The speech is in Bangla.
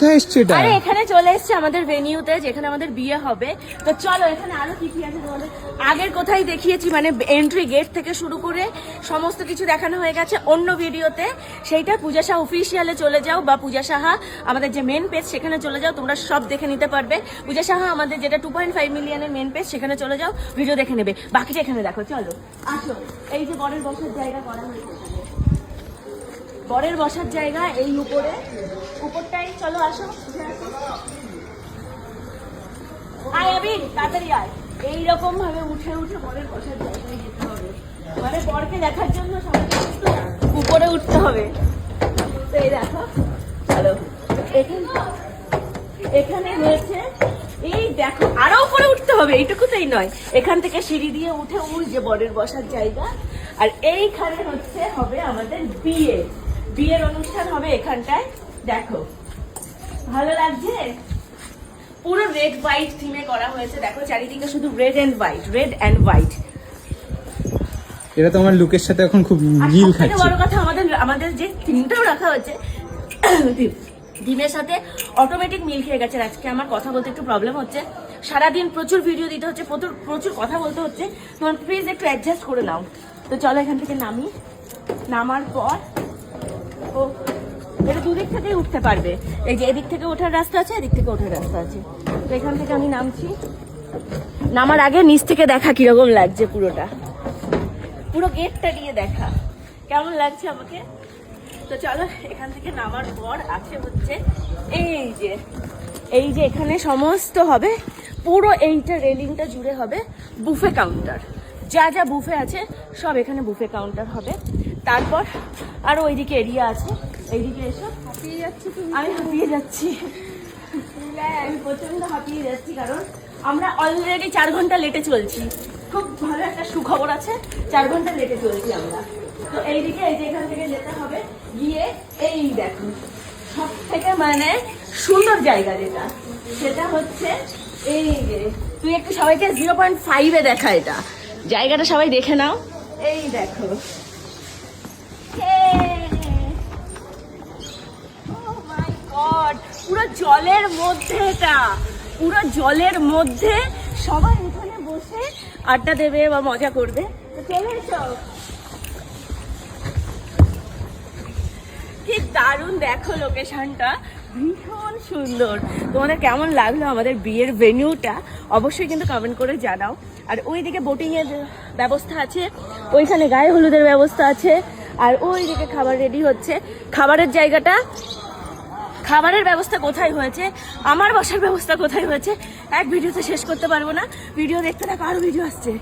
কোথায় এসছে এটা? আরে, এখানে চলে এসেছে আমাদের ভেনিউতে যেখানে আমাদের বিয়ে হবে। তো চলো, এখানে আরও কি কি আছে আগের কোথায় দেখিয়েছি মানে এন্ট্রি গেট থেকে শুরু করে সমস্ত কিছু দেখানো হয়ে গেছে। অন্য ভিডিওতে সেইটা পূজা সাহা অফিসিয়ালে চলে যাও, বা পূজা সাহা আমাদের যে মেন পেজ সেখানে চলে যাও, তোমরা সব দেখে নিতে পারবে। পূজা সাহা আমাদের যেটা টু পয়েন্ট ফাইভ মিলিয়নের মেন পেজ সেখানে চলে যাও ভিডিও দেখে নেবে। বাকিটা এখানে দেখো, চলো। আসো, এই যে বরের বসার জায়গা করা হয়েছে। বরের বসার জায়গা এই উপরে উপরটাই চলো আসো আয় আবির, তাড়াতাড়ি আয়। এইরকম ভাবে উঠে উঠে বরের বসার জায়গায় যেতে হবে। মানে বরকে দেখার জন্য সবাই কিন্তু উপরে উঠতে হবে। তো এই দেখো, চলো। এখানে হয়েছে এই দেখো, আরও উপরে উঠতে হবে, এইটুকুতেই নয়। এখান থেকে সিঁড়ি দিয়ে উঠে যে বরের বসার জায়গা। আর এইখানে হচ্ছে হবে আমাদের বিয়ে। বিয়ের অনুষ্ঠান হবে এখানটায়। দেখো ভালো লাগছে? পুরো রেড হোয়াইট থিমে করা হয়েছে। দেখো চারিদিকে শুধু red and white red and white এটা তোমার লুকের সাথে এখন খুব মিল খাচ্ছে। বড় কথা আমাদের আমাদের যে থিমটাও রাখা হয়েছে ডিমের সাথে অটোমেটিক মিল খেয়ে গেছে। আজকে আমার কথা বলতে একটু প্রবলেম হচ্ছে। সারাদিন প্রচুর ভিডিও দিতে হচ্ছে প্রচুর প্রচুর কথা বলতে হচ্ছে। তোমার প্লিজ একটু অ্যাডজাস্ট করে নাও। তো চলো এখান থেকে নামি। নামার পর ও এটা দুদিক থেকেই উঠতে পারবে। এই যে এদিক থেকে ওঠার রাস্তা আছে, এদিক থেকে ওঠার রাস্তা আছে। তো এখান থেকে আমি নামছি। নামার আগে নিচ থেকে দেখা কীরকম লাগছে পুরোটা। পুরো গেটটা দিয়ে দেখা। কেমন লাগছে আমাকে? তো চলো, এখান থেকে নামার পর আছে হচ্ছে এই যে এই যে এখানে সমস্ত হবে। পুরো এইটা রেলিংটা জুড়ে হবে বুফে কাউন্টার। যা যা বুফে আছে, সব এখানে বুফে কাউন্টার হবে। তারপর আরও ওইদিকে এরিয়া আছে। এইদিকে এসো। হাঁপিয়ে যাচ্ছি আমি হাঁপিয়ে যাচ্ছি। আমি প্রচণ্ড হাঁপিয়ে যাচ্ছি কারণ আমরা অলরেডি চার ঘণ্টা লেটে চলছি। খুব ভালো একটা সুখবর আছে চার ঘণ্টা লেটে চলছি আমরা। তো এইদিকে এই যে এখান থেকে যেতে হবে গিয়ে এই দেখো সব থেকে মানে সুন্দর জায়গা যেটা সেটা হচ্ছে এই যে তুই একটু সবাইকে জিরো পয়েন্ট ফাইভে দেখা এটা। জায়গাটা সবাই দেখে নাও। এই দেখো জলের মধ্যে এটা পুরো জলের মধ্যে সবাই এখানে বসে আড্ডা দেবে বা মজা করবে। তো চলে এসো। কি দারুণ দেখো লোকেশনটা ভীষণ সুন্দর। তোমাদের কেমন লাগল আমাদের বিয়ের ভেনিউটা অবশ্যই কিন্তু কমেন্ট করে জানাও। আর ওইদিকে বোটিং এর ব্যবস্থা আছে, ওইখানে গায়ে হলুদের ব্যবস্থা আছে, আর ওইদিকে খাবার রেডি হচ্ছে। খাবারের জায়গাটা খাবারের ব্যবস্থা কোথায় হয়েছে? আমার বসার ব্যবস্থা কোথায় হয়েছে? এক ভিডিওতে শেষ করতে পারব না। ভিডিও দেখতে থাকো, আরও ভিডিও আসছে।